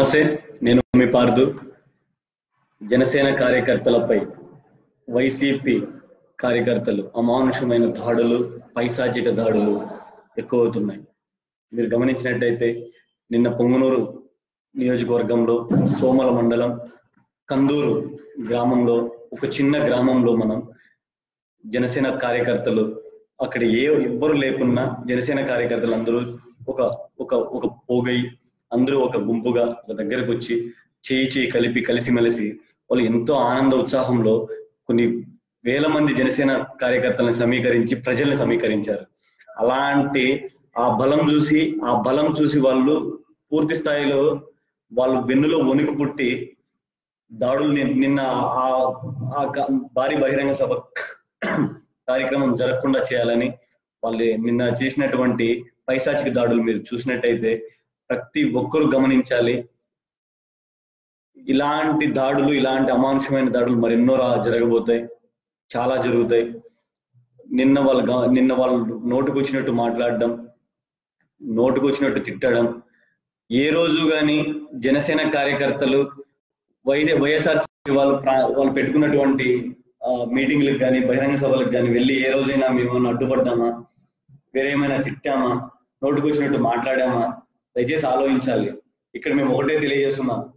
నమస్తే నేను మీ పార్దు జనసేన కార్యకర్తలపై వైసీపీ కార్యకర్తలు అమానుషమైన దాడులు పైశాచిక దాడులు ఎక్కువ అవుతున్నాయి మీరు గమనించినట్టయితే నిన్న పొంగునూరు నియోజకవర్గంలో సోమల మండలం కందూరు గ్రామంలో ఒక చిన్న గ్రామంలో మనం జనసేన కార్యకర్తలు అక్కడ ఏ ఎవ్వరు లేకున్నా జనసేన కార్యకర్తలు అందరూ ఒక ఒక ఒక పోగై అందరూ ఒక గుంపుగా ఒక దగ్గరకు వచ్చి చేయి చేయి కలిపి కలిసిమెలిసి వాళ్ళు ఎంతో ఆనంద ఉత్సాహంలో కొన్ని వేల మంది జనసేన కార్యకర్తలను సమీకరించి ప్రజల్ని సమీకరించారు. అలాంటి ఆ బలం చూసి ఆ బలం చూసి వాళ్ళు పూర్తి స్థాయిలో వాళ్ళు వెన్నులో వణుకు పుట్టి దాడులు నిన్న ఆ ఆ భారీ బహిరంగ సభ కార్యక్రమం జరగకుండా చేయాలని వాళ్ళు నిన్న చేసినటువంటి పైశాచిక దాడులు మీరు చూసినట్టయితే ప్రతి ఒక్కరూ గమనించాలి. ఇలాంటి దాడులు ఇలాంటి అమానుషమైన దాడులు మరెన్నో రా జరగబోతాయి. చాలా జరుగుతాయి. నిన్న వాళ్ళు నిన్న వాళ్ళు నోటుకు వచ్చినట్టు మాట్లాడడం నోటుకు వచ్చినట్టు తిట్టడం. ఏ రోజు కానీ జనసేన కార్యకర్తలు వైజ వైఎస్ఆర్సీ వాళ్ళు ప్రా- వాళ్ళు పెట్టుకున్నటువంటి మీటింగ్లకు కానీ బహిరంగ సభలకు కానీ వెళ్ళి ఏ రోజైనా మేము అడ్డుపడ్డామా? వేరేమైనా తిట్టామా? నోటుకు వచ్చినట్టు మాట్లాడామా? దయచేసి ఆలోచించాలి. ఇక్కడ మేము ఒకటే తెలియజేస్తున్నాం.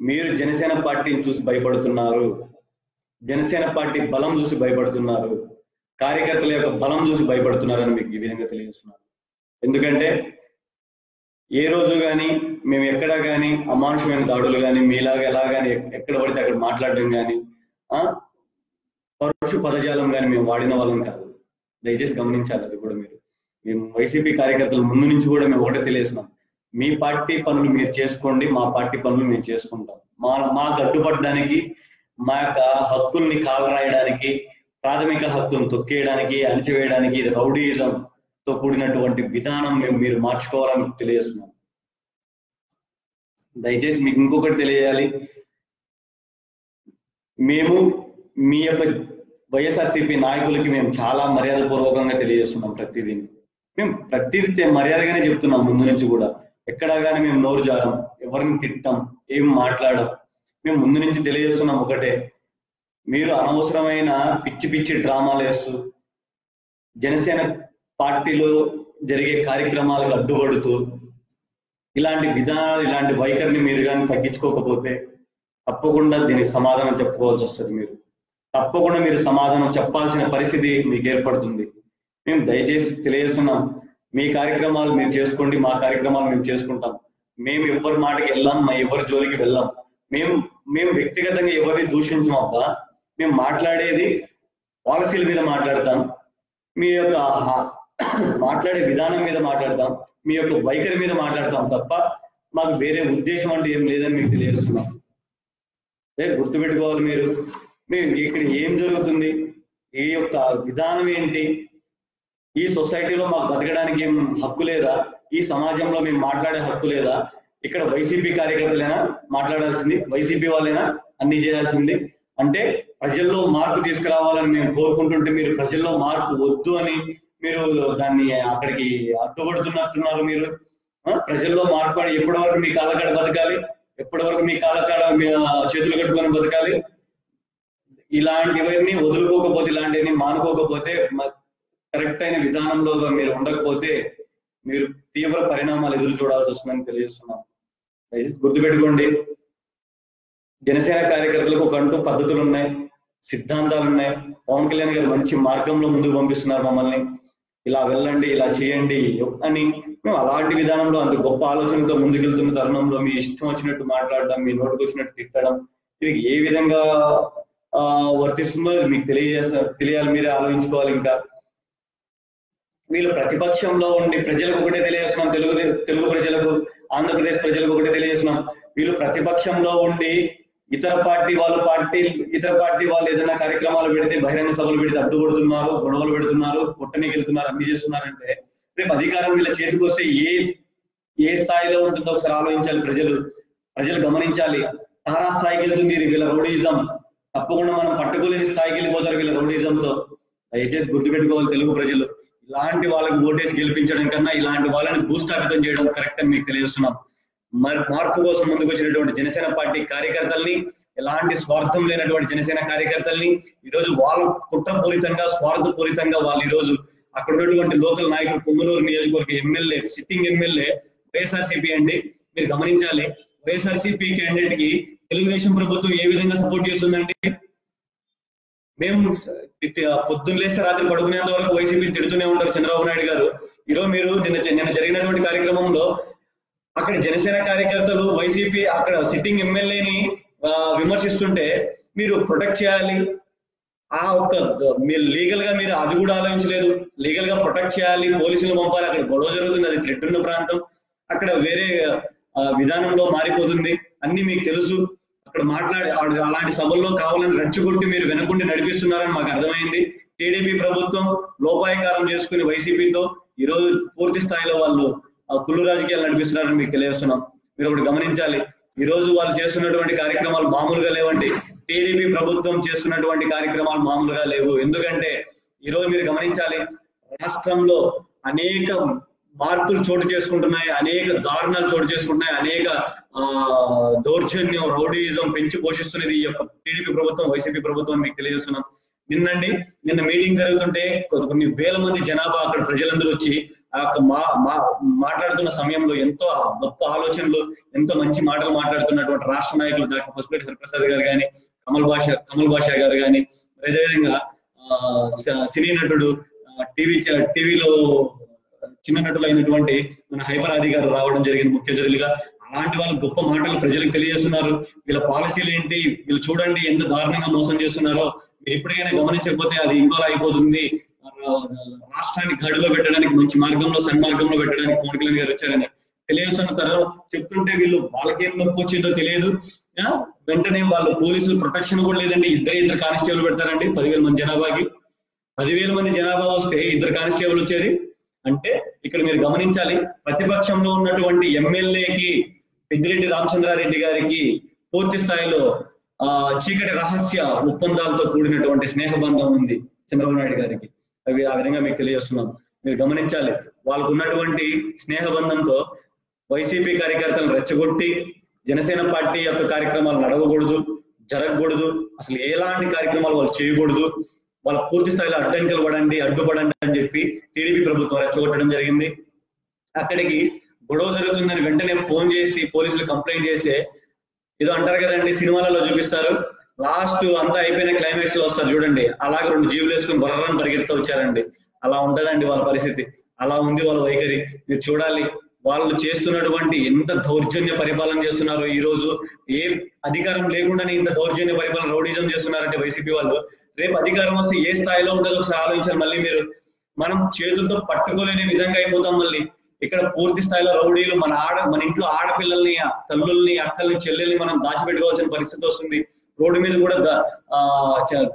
మీరు జనసేన పార్టీని చూసి భయపడుతున్నారు. జనసేన పార్టీ బలం చూసి భయపడుతున్నారు. కార్యకర్తల యొక్క బలం చూసి భయపడుతున్నారని మీకు ఈ విధంగా తెలియజేస్తున్నాను. ఎందుకంటే ఏ రోజు కానీ మేము ఎక్కడ కానీ అమానుషమైన దాడులు కానీ మీలాగా ఎలా కానీ ఎక్కడ పడితే అక్కడ మాట్లాడడం కానీ ఆ? పరుష పదజాలం కానీ మేము వాడిన వాళ్ళం కాదు. దయచేసి గమనించాలి అది కూడా మీరు. మేము వైసీపీ కార్యకర్తల ముందు నుంచి కూడా మేము ఒకటే తెలియజేసినాం మీ పార్టీ పనులు మీరు చేసుకోండి మా పార్టీ పనులు మేము చేసుకుంటాం. మా మాకు అడ్డుపడడానికి మా యొక్క హక్కుల్ని కాలరాయడానికి ప్రాథమిక హక్కులను తొక్కేయడానికి అణిచివేయడానికి ఇది రౌడీయిజం తో కూడినటువంటి విధానం మేము మీరు మార్చుకోవాలని తెలియజేస్తున్నాం. దయచేసి మీకు ఇంకొకటి తెలియజేయాలి. మేము మీ యొక్క వైఎస్ఆర్సీపీ నాయకులకి మేము చాలా మర్యాదపూర్వకంగా తెలియజేస్తున్నాం ప్రతిదీ. మేము ప్రతిదీ తె- మర్యాదగానే చెప్తున్నాం ముందు నుంచి కూడా. ఎక్కడా కానీ మేము నోరు జారం ఎవరిని తిట్టం ఏం మాట్లాడం మేము ముందు నుంచి తెలియజేస్తున్నాం ఒకటే. మీరు అనవసరమైన పిచ్చి పిచ్చి డ్రామాలు వేస్తూ జనసేన పార్టీలో జరిగే కార్యక్రమాలకు అడ్డుపడుతూ ఇలాంటి విధానాలు ఇలాంటి వైఖరిని మీరు కానీ తగ్గించుకోకపోతే తప్పకుండా దీనికి సమాధానం చెప్పుకోవాల్సి వస్తుంది మీరు. తప్పకుండా మీరు సమాధానం చెప్పాల్సిన పరిస్థితి మీకు ఏర్పడుతుంది. మేము దయచేసి తెలియజేస్తున్నాం మీ కార్యక్రమాలు మీరు చేసుకోండి మా కార్యక్రమాలు మేము చేసుకుంటాం. మేము ఎవరి మాటకి వెళ్ళాం మా ఎవరి జోలికి వెళ్ళాం. మేము మేము వ్యక్తిగతంగా ఎవరిని దూషించం మేము మాట్లాడేది పాలసీల మీద మాట్లాడతాం. మీ యొక్క మాట్లాడే విధానం మీద మాట్లాడతాం. మీ యొక్క వైఖరి మీద మాట్లాడతాం తప్ప మాకు వేరే ఉద్దేశం అంటే ఏం లేదని మీకు తెలియజేస్తున్నాం. ఏ గుర్తుపెట్టుకోవాలి మీరు. మేము ఇక్కడ ఏం జరుగుతుంది? ఈ యొక్క విధానం ఏంటి? ఈ సొసైటీలో మాకు బతకడానికి ఏం హక్కు లేదా? ఈ సమాజంలో మేము మాట్లాడే హక్కు లేదా? ఇక్కడ వైసీపీ కార్యకర్తలైనా మాట్లాడాల్సింది వైసీపీ వాళ్ళైనా అన్ని చేయాల్సింది. అంటే ప్రజల్లో మార్పు తీసుకురావాలని మేము కోరుకుంటుంటే మీరు ప్రజల్లో మార్పు వద్దు అని మీరు దాన్ని అక్కడికి అడ్డుపడుతున్నట్టున్నారు మీరు. ప్రజల్లో మార్పు అని ఎప్పటి వరకు మీ కాళ్ళకాడ బతకాలి? ఎప్పటి వరకు మీ కాళ్ళకాడ మీ చేతులు కట్టుకొని బతకాలి? ఇలాంటివన్నీ వదులుకోకపోతే ఇలాంటివన్నీ మానుకోకపోతే కరెక్ట్ అయిన విధానంలో మీరు ఉండకపోతే మీరు తీవ్ర పరిణామాలు ఎదురు చూడాల్సి వస్తుందని తెలియజేస్తున్నాం. దయచేసి గుర్తుపెట్టుకోండి. జనసేన కార్యకర్తలకు ఒక అంటూ పద్ధతులు ఉన్నాయి సిద్ధాంతాలు ఉన్నాయి. పవన్ కళ్యాణ్ గారు మంచి మార్గంలో ముందుకు పంపిస్తున్నారు మమ్మల్ని. ఇలా వెళ్ళండి ఇలా చేయండి అని మేము అలాంటి విధానంలో అంత గొప్ప ఆలోచనతో ముందుకెళ్తున్న తరుణంలో మీ ఇష్టం వచ్చినట్టు మాట్లాడడం మీ నోటికి వచ్చినట్టు తిట్టడం ఇది ఏ విధంగా ఆ వర్తిస్తుందో మీకు తెలియజేస్తారు తెలియాలి మీరే ఆలోచించుకోవాలి ఇంకా. వీళ్ళు ప్రతిపక్షంలో ఉండి ప్రజలకు ఒకటే తెలియజేస్తున్నాం తెలుగు తెలుగు ప్రజలకు ఆంధ్రప్రదేశ్ ప్రజలకు ఒకటే తెలియజేస్తున్నాం. వీళ్ళు ప్రతిపక్షంలో ఉండి ఇతర పార్టీ వాళ్ళు పార్టీ ఇతర పార్టీ వాళ్ళు ఏదైనా కార్యక్రమాలు పెడితే బహిరంగ సభలు పెడితే అడ్డుపడుతున్నారు గొడవలు పెడుతున్నారు కొట్టనీకి వెళ్తున్నారు అన్ని చేస్తున్నారంటే రేపు అధికారం వీళ్ళ చేతికి వస్తే ఏ ఏ స్థాయిలో ఉంటుందో ఒకసారి ఆలోచించాలి ప్రజలు. ప్రజలు గమనించాలి. తారా స్థాయికి వెళ్తుంది వీళ్ళ రౌడీజం. తప్పకుండా మనం పట్టుకోలేని స్థాయికి వెళ్ళిపోతారు వీళ్ళ రౌడీజంతో. దయచేసి గుర్తుపెట్టుకోవాలి తెలుగు ప్రజలు. ఇలాంటి వాళ్ళకి ఓటేసి గెలిపించడం కన్నా ఇలాంటి వాళ్ళని భూస్థాపితం చేయడం కరెక్ట్ అని మీకు తెలియజేస్తున్నాం. మార్పు కోసం ముందుకు వచ్చినటువంటి జనసేన పార్టీ కార్యకర్తల్ని ఎలాంటి స్వార్థం లేనటువంటి జనసేన కార్యకర్తల్ని ఈరోజు వాళ్ళ కుట్రపూరితంగా స్వార్థపూరితంగా వాళ్ళు ఈరోజు అక్కడ ఉన్నటువంటి లోకల్ నాయకుడు పొంగులూరు నియోజకవర్గ ఎమ్మెల్యే సిట్టింగ్ ఎమ్మెల్యే వైఎస్ఆర్సీపీ అండి. మీరు గమనించాలి వైఎస్ఆర్సీపీ క్యాండిడేట్కి తెలుగుదేశం ప్రభుత్వం ఏ విధంగా సపోర్ట్ చేస్తుందండి? మేము పొద్దున్న లేస్తే రాత్రి పడుకునేంత వరకు వైసీపీ తిడుతూనే ఉంటారు చంద్రబాబు నాయుడు గారు. ఈరోజు మీరు నిన్న నిన్న జరిగినటువంటి కార్యక్రమంలో అక్కడ జనసేన కార్యకర్తలు వైసీపీ అక్కడ సిట్టింగ్ ఎమ్మెల్యేని విమర్శిస్తుంటే మీరు ప్రొటెక్ట్ చేయాలి. ఆ ఒక్క మీరు లీగల్గా మీరు అది కూడా ఆలోచించలేదు. లీగల్గా ప్రొటెక్ట్ చేయాలి పోలీసులు పంపాలి. అక్కడ గొడవ జరుగుతుంది. అది థ్రెడ్ ఉన్న ప్రాంతం. అక్కడ వేరే విధానంలో మారిపోతుంది. అన్ని మీకు తెలుసు. అక్కడ మాట్లాడి అలాంటి సభల్లో కావాలని రెచ్చగొట్టి మీరు వెనకుండి నడిపిస్తున్నారని మాకు అర్థమైంది. టీడీపీ ప్రభుత్వం లోపాయకారం చేసుకుని వైసీపీతో ఈ రోజు పూర్తి స్థాయిలో వాళ్ళు కుళ్ళు రాజకీయాలు నడిపిస్తున్నారని మీకు తెలియజేస్తున్నాం. మీరు ఒకటి గమనించాలి. ఈ రోజు వాళ్ళు చేస్తున్నటువంటి కార్యక్రమాలు మామూలుగా లేవండి. టీడీపీ ప్రభుత్వం చేస్తున్నటువంటి కార్యక్రమాలు మామూలుగా లేవు. ఎందుకంటే ఈ రోజు మీరు గమనించాలి రాష్ట్రంలో అనేక మార్పులు చోటు చేసుకుంటున్నాయి అనేక దారుణాలు చోటు చేసుకుంటున్నాయి అనేక ఆ దౌర్జన్యం రౌడీయిజం పెంచి పోషిస్తున్నది ఈ యొక్క టీడీపీ ప్రభుత్వం వైసీపీ ప్రభుత్వం మీకు తెలియజేస్తున్నాం. నిన్నండి నిన్న మీటింగ్ జరుగుతుంటే కొన్ని వేల మంది జనాభా అక్కడ ప్రజలందరూ వచ్చి ఆ యొక్క మా మాట్లాడుతున్న సమయంలో ఎంతో గొప్ప ఆలోచనలు ఎంతో మంచి మాటలు మాట్లాడుతున్నటువంటి రాష్ట్ర నాయకులు డాక్టర్ పసుపేటి హరిప్రసాద్ గారు కానీ కమల్ భాష కమల్ భాష గారు కానీ అదేవిధంగా ఆ, సినీ నటుడు టీవీ టీవీలో చిన్న నటులైనటువంటి మన హైపర్ ఆది గారు రావడం జరిగింది ముఖ్య అతిథులుగా. అలాంటి వాళ్ళు గొప్ప మాటలు ప్రజలకు తెలియజేస్తున్నారు. వీళ్ళ పాలసీలు ఏంటి? వీళ్ళు చూడండి ఎంత దారుణంగా మోసం చేస్తున్నారో. మీరు ఎప్పటికైనా గమనించకపోతే అది ఇంకోలా అయిపోతుంది. రాష్ట్రాన్ని గడులో పెట్టడానికి మంచి మార్గంలో సన్మార్గంలో పెట్టడానికి పవన్ కళ్యాణ్ గారు వచ్చారని తెలియజేస్తున్న తర్వాత చెప్తుంటే వీళ్ళు వాళ్ళకేం నొప్పి వచ్చిందో తెలియదు. వెంటనే వాళ్ళు పోలీసులు ప్రొటెక్షన్ కూడా లేదండి. ఇద్దరు ఇద్దరు కానిస్టేబుల్ పెడతారండి. పదివేల మంది జనాభాకి. పదివేల మంది జనాభా వస్తే ఇద్దరు కానిస్టేబుల్ వచ్చేది అంటే ఇక్కడ మీరు గమనించాలి ప్రతిపక్షంలో ఉన్నటువంటి ఎమ్మెల్యేకి పెద్దిరెడ్డి రామచంద్రారెడ్డి గారికి పూర్తి స్థాయిలో ఆ చీకటి రహస్య ఒప్పందాలతో కూడినటువంటి స్నేహబంధం ఉంది చంద్రబాబు నాయుడు గారికి. అవి ఆ విధంగా మీకు తెలియజేస్తున్నాం మీరు గమనించాలి వాళ్ళకు ఉన్నటువంటి స్నేహబంధంతో వైసీపీ కార్యకర్తలను రెచ్చగొట్టి జనసేన పార్టీ యొక్క కార్యక్రమాలు నడవకూడదు జరగకూడదు అసలు ఎలాంటి కార్యక్రమాలు వాళ్ళు చేయకూడదు వాళ్ళ పూర్తి స్థాయిలో అడ్డంకులు పడండి అడ్డుపడండి అని చెప్పి టీడీపీ ప్రభుత్వం రెచ్చగొట్టడం జరిగింది. అక్కడికి గొడవ జరుగుతుందని వెంటనే ఫోన్ చేసి పోలీసులు కంప్లైంట్ చేస్తే ఏదో అంటారు కదండి సినిమాలలో చూపిస్తారు. లాస్ట్ అంతా అయిపోయిన క్లైమాక్స్లో వస్తారు చూడండి. అలాగే రెండు జీవులు వేసుకుని బర్రని పరిగెడుతూ వచ్చారండి. అలా ఉండదండి వాళ్ళ పరిస్థితి. అలా ఉంది వాళ్ళ వైఖరి. మీరు చూడాలి. వాళ్ళు చేస్తున్నటువంటి ఎంత దౌర్జన్య పరిపాలన చేస్తున్నారో ఈ రోజు? ఏ అధికారం లేకుండానే ఇంత దౌర్జన్య పరిపాలన రౌడిజం చేస్తున్నారంటే వైసీపీ వాళ్ళు. రేపు అధికారం వస్తే ఏ స్థాయిలో ఉంటుందో ఒకసారి ఆలోచించాలి మళ్ళీ మీరు. మనం చేతులతో పట్టుకోలేని విధంగా అయిపోతాం మళ్ళీ. ఇక్కడ పూర్తి స్థాయిలో రౌడీలు మన ఆడ మన ఇంట్లో ఆడపిల్లల్ని తల్లుల్ని అక్కల్ని చెల్లెల్ని మనం దాచిపెట్టుకోవాల్సిన పరిస్థితి వస్తుంది. రోడ్డు మీద కూడా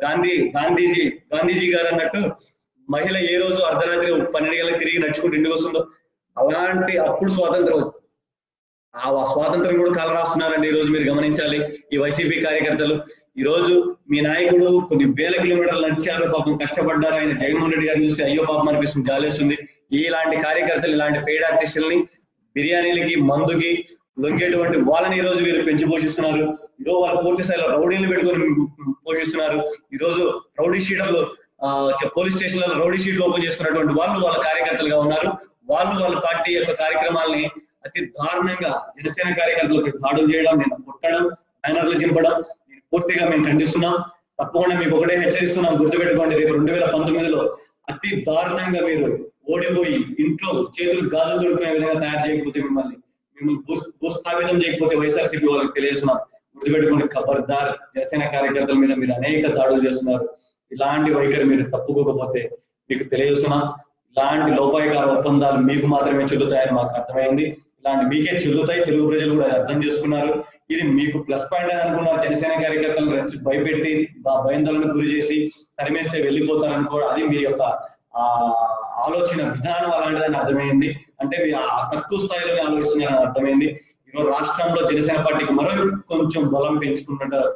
గాంధీ గాంధీజీ గాంధీజీ గారు అన్నట్టు మహిళ ఏ రోజు అర్ధరాత్రి పన్నెండు గంటలకు తిరిగి నడుచుకుంటూ ఇంటికి వస్తుందో అలాంటి అప్పుడు స్వాతంత్రం ఆ స్వాతంత్రం కూడా కల రాస్తున్నారండి. ఈ రోజు మీరు గమనించాలి. ఈ వైసీపీ కార్యకర్తలు ఈ రోజు మీ నాయకుడు కొన్ని వేల కిలోమీటర్లు నడిచారు. పాపం కష్టపడ్డారు. ఆయన జగన్మోహన్ రెడ్డి గారిని చూసి అయ్యో పాపం అనిపిస్తుంది జాలేస్తుంది. ఇలాంటి కార్యకర్తలు ఇలాంటి పెయిడ్ ఆర్టిస్టుల్ని బిర్యానీలకి మందుకి లొంగేటువంటి వాళ్ళని ఈ రోజు వీరు పెంచి పోషిస్తున్నారు. ఈరోజు వాళ్ళు పూర్తి స్థాయిలో రౌడీలు పెట్టుకొని పోషిస్తున్నారు. ఈ రోజు రౌడీ షీటర్లు ఆ, పోలీస్ స్టేషన్లలో రౌడీ షీట్లు ఓపెన్ చేసుకున్నటువంటి వాళ్ళు వాళ్ళ కార్యకర్తలుగా ఉన్నారు. వాళ్ళు వాళ్ళ పార్టీ యొక్క కార్యక్రమాల్ని అతి దారుణంగా జనసేన కార్యకర్తలకు దాడులు చేయడం నేను కొట్టడం బ్యానర్లు చింపడం నేను పూర్తిగా మేము ఖండిస్తున్నాం. తప్పకుండా మీకు ఒకటే హెచ్చరిస్తున్నాం. గుర్తుపెట్టుకోండి రేపు రెండు వేల పంతొమ్మిదిలో అతి దారుణంగా మీరు ఓడిపోయి ఇంట్లో చేతులు గాజులు దొరుకునే విధంగా తయారు చేయకపోతే మిమ్మల్ని మిమ్మల్ని భూస్థాపితం చేయకపోతే వైఎస్ఆర్సీపీ వాళ్ళకి తెలియజేస్తున్నాం. గుర్తుపెట్టుకోండి ఖబర్దార్ జనసేన కార్యకర్తల మీద మీరు అనేక దాడులు చేస్తున్నారు. ఇలాంటి వైఖరి మీరు తప్పుకోకపోతే మీకు తెలియజేస్తున్నాం. ఇలాంటి లోపాయకార ఒప్పందాలు మీకు మాత్రమే చెల్లుతాయని మాకు అర్థమైంది. ఇలాంటి మీకే చెల్లుతాయి. తెలుగు ప్రజలు కూడా అర్థం చేసుకున్నారు. ఇది మీకు ప్లస్ పాయింట్ అని అనుకున్నారు. జనసేన కార్యకర్తలను రెచ్చి భయపెట్టి బ- భయందోళనకు గురి చేసి తరిమేస్తే వెళ్ళిపోతారని కూడా అది మీ యొక్క ఆ ఆలోచన విధానం అలాంటిదని అర్థమైంది. అంటే మీ తక్కువ స్థాయిలోనే ఆలోచిస్తున్నారని అర్థమైంది. ఈరోజు రాష్ట్రంలో జనసేన పార్టీకి మరో కొంచెం బలం పెంచుకున్నట్టు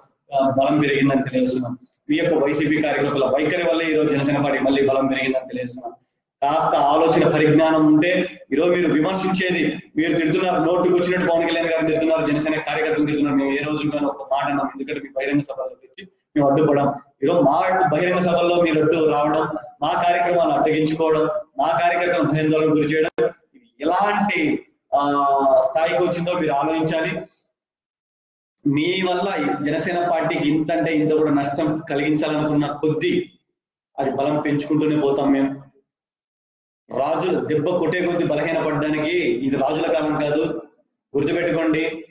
బలం పెరిగిందని తెలియజేస్తున్నాం. మీ యొక్క వైసీపీ కార్యకర్తల వైఖరి వల్ల ఈ రోజు జనసేన పార్టీ మళ్ళీ బలం పెరిగిందని తెలియజేస్తున్నాం. కాస్త ఆలోచన పరిజ్ఞానం ఉంటే ఈరోజు మీరు విమర్శించేది మీరు తిడుతున్నారు నోటుకు వచ్చినట్టు పవన్ కళ్యాణ్ గారు తిడుతున్నారు జనసేన కార్యకర్తలు తిడుతున్నారు మేము ఏ రోజు కానీ ఒక మాట అన్నాం ఎందుకంటే మీ బహిరంగ సభలో పెట్టి మేము అడ్డుపడడం ఈరోజు మా బహిరంగ సభల్లో మీరు అడ్డు రావడం మా కార్యక్రమాలను అడ్డగించుకోవడం మా కార్యకర్తలను భయాందోళన గురి చేయడం ఇది ఎలాంటి ఆ స్థాయికి వచ్చిందో మీరు ఆలోచించాలి. మీ వల్ల జనసేన పార్టీకి ఇంత అంటే ఇంత కూడా నష్టం కలిగించాలనుకున్న కొద్దీ అది బలం పెంచుకుంటూనే పోతాం మేము. రాజులు దెబ్బ కొట్టే కొద్ది బలహీన పడడానికి ఇది రాజుల కాలం కాదు. గుర్తుపెట్టుకోండి.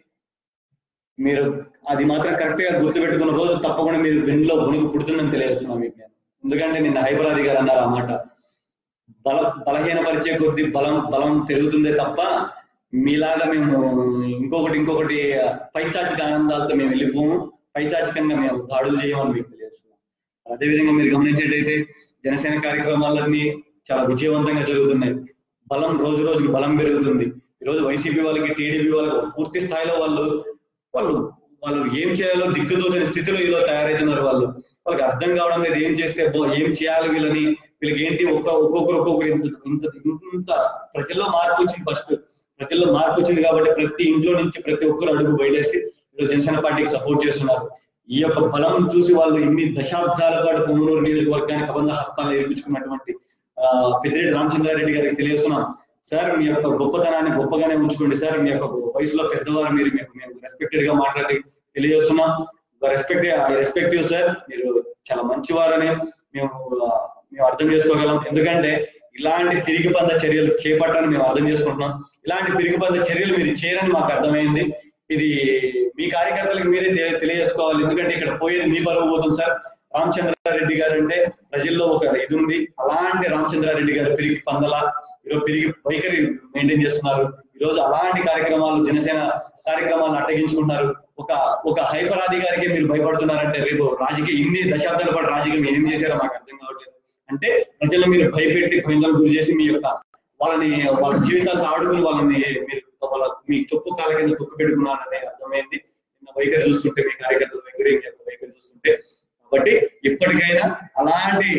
మీరు అది మాత్రం కరెక్ట్గా గుర్తుపెట్టుకున్న రోజు తప్పకుండా మీరు వెన్నులో వణుకు పుడుతుందని తెలియజేస్తున్నాం మీకు నేను. ఎందుకంటే నిన్న హైబరాది గారు అన్నారు ఆ మాట. బల బలహీనపరిచే కొద్ది బలం బలం పెరుగుతుందే తప్ప మీలాగా మేము ఇంకొకటి ఇంకొకటి పైచాచిక ఆనందాలతో మేము వెళ్ళిపోము. పైచాచికంగా మేము దాడులు చేయమని మీకు తెలియజేస్తున్నాం. అదేవిధంగా మీరు గమనించేటైతే జనసేన కార్యక్రమాలన్నీ చాలా విజయవంతంగా జరుగుతున్నాయి. బలం రోజు రోజుకి బలం పెరుగుతుంది. ఈరోజు వైసీపీ వాళ్ళకి టీడీపీ వాళ్ళకి పూర్తి స్థాయిలో వాళ్ళు వాళ్ళు వాళ్ళు ఏం చేయాలో దిక్కుదోచని స్థితిలో ఈలో తయారవుతున్నారు వాళ్ళు. వాళ్ళకి అర్థం కావడం లేదు ఏం చేస్తే ఏం చేయాలి వీళ్ళని వీళ్ళకి ఏంటి ఒక్క ఒక్కొక్కరు ఒక్కొక్కరు ఇంత ఇంత ఇంత ప్రజల్లో మార్పు వచ్చింది ఫస్ట్. ప్రజల్లో మార్పు వచ్చింది కాబట్టి ప్రతి ఇంట్లో నుంచి ప్రతి ఒక్కరు అడుగు బయటేసి ఈరోజు జనసేన పార్టీకి సపోర్ట్ చేస్తున్నారు. ఈ యొక్క బలం చూసి వాళ్ళు ఇన్ని దశాబ్దాల పాటు పొంగనూరు నియోజకవర్గానికి అబంధ హస్తాలు ఏర్పించుకున్నటువంటి పెద్దిరెడ్డి రామచంద్రారెడ్డి గారికి తెలియజేస్తున్నాం. సార్ మీ యొక్క గొప్పతనాన్ని గొప్పగానే ఉంచుకోండి సార్. మీ యొక్క వయసులో పెద్దవారు మీరు మీకు మేము రెస్పెక్టెడ్గా మాట్లాడి తెలియజేస్తున్నాం. Respect I respect you sir మీరు చాలా మంచివారని మేము మేము అర్థం చేసుకోగలం. ఎందుకంటే ఇలాంటి తిరిగి పంద చర్యలు చేపట్టాలని మేము అర్థం చేసుకుంటున్నాం. ఇలాంటి తిరిగి పంద చర్యలు మీరు చేయరని మాకు అర్థమైంది. ఇది మీ కార్యకర్తలకు మీరే తెలియ తెలియజేసుకోవాలి. ఎందుకంటే ఇక్కడ పోయేది మీ పరువు పోతుంది సార్. రామచంద్రారెడ్డి గారు అంటే ప్రజల్లో ఒక ఇది ఉంది. అలాంటి రామచంద్రారెడ్డి గారు పెరిగి పందల ఈరోజు పెరిగి వైఖరి మెయింటైన్ చేస్తున్నారు. ఈ రోజు అలాంటి కార్యక్రమాలు జనసేన కార్యక్రమాలను అట్టగించుకుంటున్నారు ఒక ఒక హైపర్ అధికారికే మీరు భయపడుతున్నారంటే రేపు రాజకీయ ఇన్ని దశాబ్దాల పాటు రాజకీయం ఏం చేశారో మాకు అర్థం కావట్లేదు. అంటే ప్రజలను మీరు భయపెట్టి భయంకరం గురి చేసి మీ యొక్క వాళ్ళని వాళ్ళ జీవితాలతో ఆడుకుని వాళ్ళని మీరు వాళ్ళ మీ చొప్పు కాల కింద తొక్కు పెట్టుకున్నారనే అర్థమైంది. నిన్న వైఖరి చూస్తుంటే మీ కార్యకర్తల వైఖరి మీ యొక్క వైఖరి చూస్తుంటే కాబట్టి ఇప్పటికైనా అలాంటి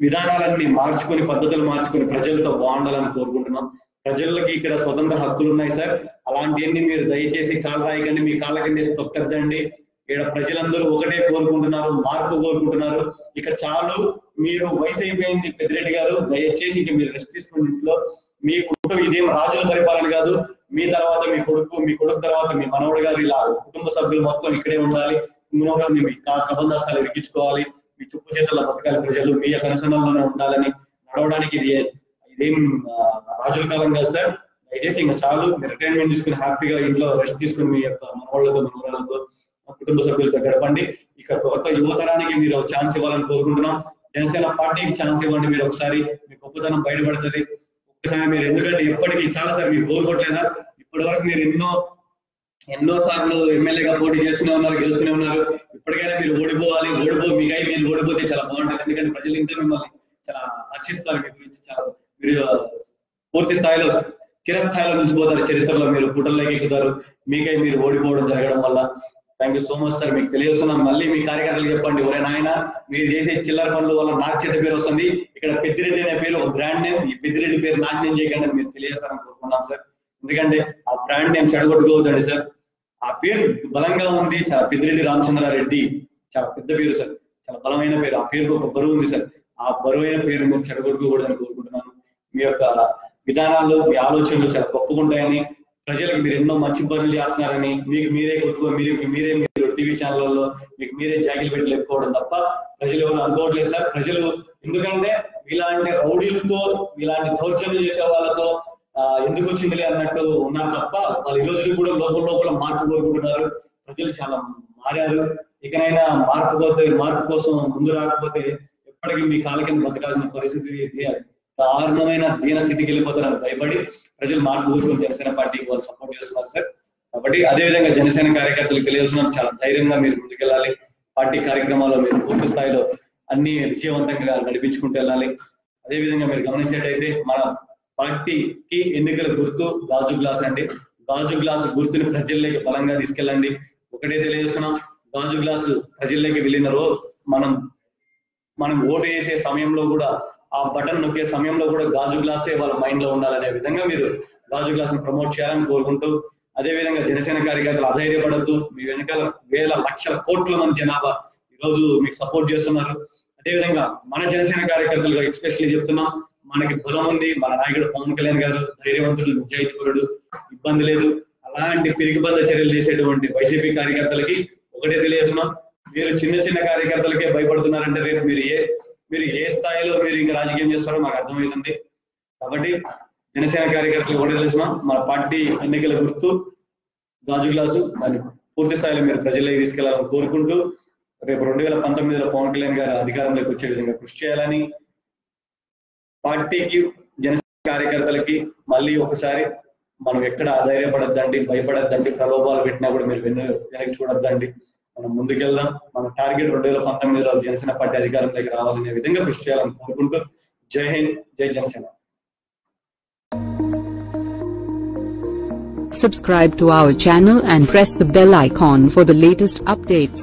విధానాలన్నీ మార్చుకొని పద్ధతులు మార్చుకొని ప్రజలతో బాగుండాలని కోరుకుంటున్నాం. ప్రజలకి ఇక్కడ స్వతంత్ర హక్కులు ఉన్నాయి సార్. అలాంటివన్నీ మీరు దయచేసి కాలు రాయకండి మీ కాళ్ళ కింద తొక్కద్దండి. ఇక్కడ ప్రజలందరూ ఒకటే కోరుకుంటున్నారు మార్పు కోరుకుంటున్నారు. ఇక చాలు మీరు వయసు అయిపోయింది పెద్దిరెడ్డి గారు. దయచేసి ఇక మీరు రెస్ట్ తీసుకుని ఇంట్లో. మీ కుటుంబం ఇదేం రాజుల పరిపాలన కాదు. మీ తర్వాత మీ కొడుకు మీ కొడుకు తర్వాత మీ మనవడు గారు ఇలా కుటుంబ సభ్యులు మొత్తం ఇక్కడే ఉండాలి. ఇంకొకరిని మీ కా- కబందాస్తాలు ఇరికించుకోవాలి. మీ చుప్పు చేతుల్లో బతకాలి ప్రజలు. మీ యొక్క అనుసంధానంలోనే ఉండాలని నడవడానికి ఇది ఇదేం రాజుల కాలం కాదు సార్. దయచేసి ఇంకా చాలు. మీరు రిటైర్మెంట్ తీసుకుని హ్యాపీగా ఇంట్లో రెస్ట్ తీసుకుని మీ యొక్క మనవాళ్ళతో మనవరాలతో కుటుంబ సభ్యులతో గడపండి ఇక్కడ కొత్త యువతరానికి మీరు ఛాన్స్ ఇవ్వాలని కోరుకుంటున్నాం. జనసేన పార్టీకి ఛాన్స్ ఇవ్వండి మీరు ఒకసారి. మీ గొప్పతనం బయటపడుతుంది. మీరు ఎందుకంటే ఇప్పటికీ చాలా సార్ మీరు బోర్ కొట్టలేదా? ఇప్పటి వరకు మీరు ఎన్నో ఎన్నో సార్లు ఎమ్మెల్యేగా పోటీ చేస్తూనే ఉన్నారు గెలుస్తూనే ఉన్నారు. ఇప్పటికైనా మీరు ఓడిపోవాలి ఓడిపో మీకై మీరు ఓడిపోతే చాలా బాగుంటుంది. ఎందుకంటే ప్రజలు ఇంకా మిమ్మల్ని చాలా హర్షిస్తారు మీ గురించి చాలా మీరు పూర్తి స్థాయిలో చిరస్థాయిలో నిలిచిపోతారు చరిత్రలో మీరు పుటల్లోకి ఎక్కుతారు. మీకై మీరు ఓడిపోవడం జరగడం వల్ల thank you so much sir మీకు తెలియజేస్తున్నాం. మళ్ళీ మీ కార్యకర్తలు చెప్పండి. ఒరే నాయన మీరు చేసే చిల్లర పనులు వల్ల నాకు చెడ్డ పేరు వస్తుంది. ఇక్కడ పెద్దిరెడ్డి అనే పేరు ఒక బ్రాండ్ నేమ్ ఈ పెద్దిరెడ్డి పేరు నాశనం చేయకండి మీరు తెలియజేస్తారని కోరుకున్నాం సార్ ఎందుకంటే ఆ బ్రాండ్ నేమ్ చెడగొట్టుకోవద్దండి సార్ ఆ పేరు బలంగా ఉంది. చాలా పెద్దిరెడ్డి రామచంద్రారెడ్డి. చాలా పెద్ద పేరు సార్ చాలా బలమైన పేరు. ఆ పేరుకు ఒక బరువు ఉంది సార్ ఆ బరువైన పేరు మీరు చెడగొట్టుకోకూడదని కోరుకుంటున్నాను. మీ యొక్క విధానాలు మీ ఆలోచనలు చాలా గొప్పగా ఉంటాయని ప్రజలకు మీరు ఎన్నో మంచి పనులు చేస్తున్నారని మీకు మీరే కొట్టుకో మీరు మీరే మీరు టీవీ ఛానళ్ళలో మీకు మీరే జాగిలు పెట్టి లేకపోవడం తప్ప ప్రజలు ఎవరు అనుకోవట్లేదు సార్. ప్రజలు ఎందుకంటే ఇలాంటి రౌడీలతో ఇలాంటి దౌర్జన్యం చేసే వాళ్ళతో ఎందుకు వచ్చిందిలే అన్నట్టు ఉన్నారు తప్ప వాళ్ళు ఈ రోజు కూడా లోపల లోపల మార్పు కోరుకుంటున్నారు. ప్రజలు చాలా మారారు. ఇకనైనా మార్పు పోతే మార్పు కోసం ముందు రాకపోతే ఎప్పటికీ మీ కాళ్ళ కింద బతకాల్సిన పరిస్థితి దారుణమైన దీన స్థితికి వెళ్ళిపోతున్నారు. భయపడి ప్రజలు మార్పు కోరుకుని జనసేన పార్టీకి వాళ్ళు సపోర్ట్ చేస్తున్నారు సార్. కాబట్టి అదే విధంగా జనసేన కార్యకర్తలకు తెలియజేస్తున్నాం చాలా ధైర్యంగా మీరు ముందుకెళ్ళాలి. పార్టీ కార్యక్రమాల్లో మీరు పూర్తి స్థాయిలో అన్ని విజయవంతంగా నడిపించుకుంటూ వెళ్ళాలి. అదే విధంగా మీరు గమనించేటైతే మన పార్టీకి ఎన్నికల గుర్తు గాజు గ్లాస్ అండి. గాజు గ్లాస్ గుర్తుని ప్రజల్లోకి బలంగా తీసుకెళ్ళండి. ఒకటే తెలియజేస్తున్నాం గాజు గ్లాసు ప్రజల్లోకి వెళ్ళిన రోజు మనం మనం ఓటు వేసే సమయంలో కూడా ఆ బటన్ నొక్కే సమయంలో కూడా గాజు గ్లాసే వాళ్ళ మైండ్లో ఉండాలనే విధంగా మీరు గాజు గ్లాస్ను ప్రమోట్ చేయాలని కోరుకుంటూ అదే విధంగా జనసేన కార్యకర్తలు అధైర్యపడద్దు. మీ వెనకాల వేల లక్షల కోట్ల మంది జనాభా ఈ రోజు మీకు సపోర్ట్ చేస్తున్నారు. అదే విధంగా మన జనసేన కార్యకర్తలుగా ఎక్స్పెషల్లీ చెప్తున్నాం మనకి బలం ఉంది. మన నాయకుడు పవన్ కళ్యాణ్ గారు ధైర్యవంతుడు నిజాయితీపరుడు. ఇబ్బంది లేదు. అలాంటి పిరిగిబంద చర్యలు చేసేటువంటి వైసీపీ కార్యకర్తలకి ఒకటే తెలియజేస్తున్నాం. మీరు చిన్న చిన్న కార్యకర్తలకే భయపడుతున్నారంటే రేపు మీరు ఏ మీరు ఏ స్థాయిలో మీరు ఇంకా రాజకీయం చేస్తారో మాకు అర్థమవుతుంది. కాబట్టి జనసేన కార్యకర్తలు ఒకటి తెలిసిన మన పార్టీ ఎన్నికల గుర్తు గాజు గ్లాసు దాన్ని పూర్తి స్థాయిలో మీరు ప్రజల్లోకి తీసుకెళ్ళాలని కోరుకుంటూ రేపు రెండు వేల పంతొమ్మిదిలో పవన్ కళ్యాణ్ గారు అధికారంలోకి వచ్చే విధంగా కృషి చేయాలని పార్టీకి జనసేన కార్యకర్తలకి మళ్ళీ ఒకసారి మనం ఎక్కడ ఆధైర్యపడద్దండి భయపడద్దండి ప్రలోభాలు పెట్టినా కూడా మీరు వెన్ను వెనక్కి చూడొద్దండి. మనం ముందుకెళ్దాం మన టార్గెట్ రెండు వేల పంతొమ్మిదిలో జనసేన పార్టీ అధికారంలోకి రావాలనే విధంగా కృషి చేయాలని కోరుకుంటూ జై హింద్ జై Janasena Subscribe to our channel and press the bell icon for the latest updates.